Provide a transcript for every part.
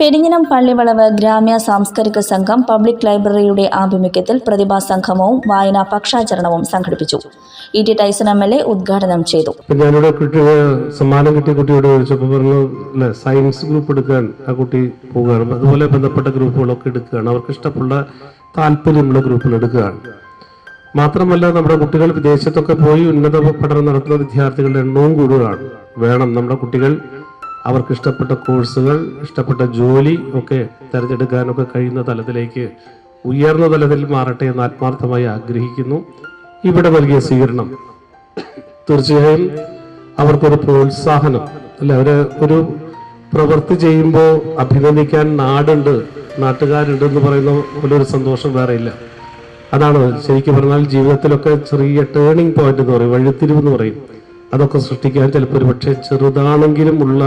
പെരിഞ്ഞനം പള്ളിവളവ് ഗ്രാമ്യ സാംസ്കാരിക സംഘം പബ്ലിക് ലൈബ്രറിയുടെ ആഭിമുഖ്യത്തിൽ പ്രതിഭാ സംഗമവും വായനാ പക്ഷാചരണവും സംഘടിപ്പിച്ചു. E T Tyson M L A ഉദ്ഘാടനം ചെയ്തു. ഞാനിവിടെ കുട്ടി സമ്മാനം കിട്ടിയ കുട്ടിയോട് ചോദിച്ചപ്പോൾ പറഞ്ഞു സയൻസ് ഗ്രൂപ്പ് എടുക്കാൻ ആ കുട്ടി പോവുകയാണ്. അതുപോലെ ബന്ധപ്പെട്ട ഗ്രൂപ്പുകളൊക്കെ എടുക്കുകയാണ്. അവർക്ക് ഇഷ്ടമുള്ള താല്പര്യമുള്ള ഗ്രൂപ്പുകൾ എടുക്കുകയാണ്. മാത്രമല്ല നമ്മുടെ കുട്ടികൾ വിദേശത്തൊക്കെ പോയി ഉന്നത പഠനം നടത്തുന്ന വിദ്യാർത്ഥികളുടെ എണ്ണവും കൂടുതലാണ് വേണം നമ്മുടെ കുട്ടികൾ അവർക്ക് ഇഷ്ടപ്പെട്ട കോഴ്സുകൾ ഇഷ്ടപ്പെട്ട ജോലി ഒക്കെ തിരഞ്ഞെടുക്കാനൊക്കെ കഴിയുന്ന തലത്തിലേക്ക് ഉയർന്ന തലത്തിൽ മാറട്ടെ എന്ന് ആത്മാർത്ഥമായി ആഗ്രഹിക്കുന്നു. ഇവിടെ നൽകിയ സ്വീകരണം. തീർച്ചയായും അവർക്കൊരു പ്രോത്സാഹനം. അല്ല അവർ ഒരു പ്രവൃത്തി ചെയ്യുമ്പോൾ അഭിനന്ദിക്കാൻ നാടുണ്ട് നാട്ടുകാരുണ്ട് എന്ന് പറയുന്ന പോലൊരു സന്തോഷം വേറെ ഇല്ല. അതാണ് ശരിക്കും പറഞ്ഞാൽ ജീവിതത്തിലൊക്കെ ചെറിയ ടേണിംഗ് പോയിന്റ് എന്ന് പറയും വഴിത്തിരിവ് എന്ന് പറയും. അതൊക്കെ സൃഷ്ടിക്കാൻ ചിലപ്പോൾ ഒരു പക്ഷേ ചെറുതാണെങ്കിലും ഉള്ള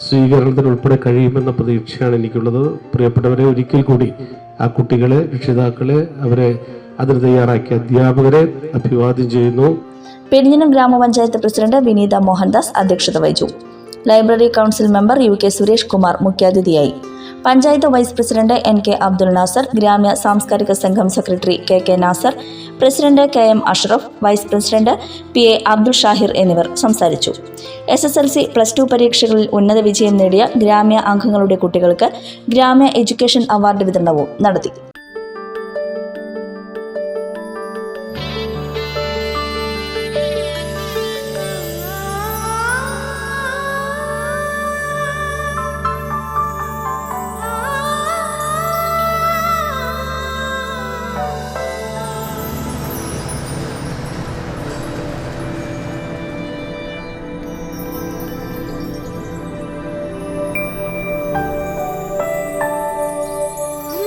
സ്വീകരണത്തിന് ഉൾപ്പെടെ കഴിയുമെന്ന പ്രതീക്ഷയാണ് എനിക്കുള്ളത്. പ്രിയപ്പെട്ടവരെ ഒരിക്കൽ കൂടി ആ കുട്ടികളെ രക്ഷിതാക്കളെ അവരെ അതിന് തയ്യാറാക്കിയ അധ്യാപകരെ അഭിവാദ്യം ചെയ്യുന്നു. പെരിഞ്ഞനം ഗ്രാമപഞ്ചായത്ത് പ്രസിഡന്റ് വിനീത മോഹൻദാസ് അധ്യക്ഷത വഹിച്ചു. Library council member U K Suresh Kumar മുഖ്യാതിഥിയായി. Panchayat vice president N K Abdul Nasar ഗ്രാമ്യ സാംസ്കാരിക സംഘം secretary K K Nasar president K M Ashraf vice president P A Abdul Shahir എന്നിവർ സംസാരിച്ചു. S S L C plus two പരീക്ഷകളിൽ ഉന്നത വിജയം നേടിയ ഗ്രാമ്യ അംഗങ്ങളുടെ കുട്ടികൾക്ക് ഗ്രാമ്യ എഡ്യൂക്കേഷൻ അവാർഡ് വിതരണവും നടത്തി.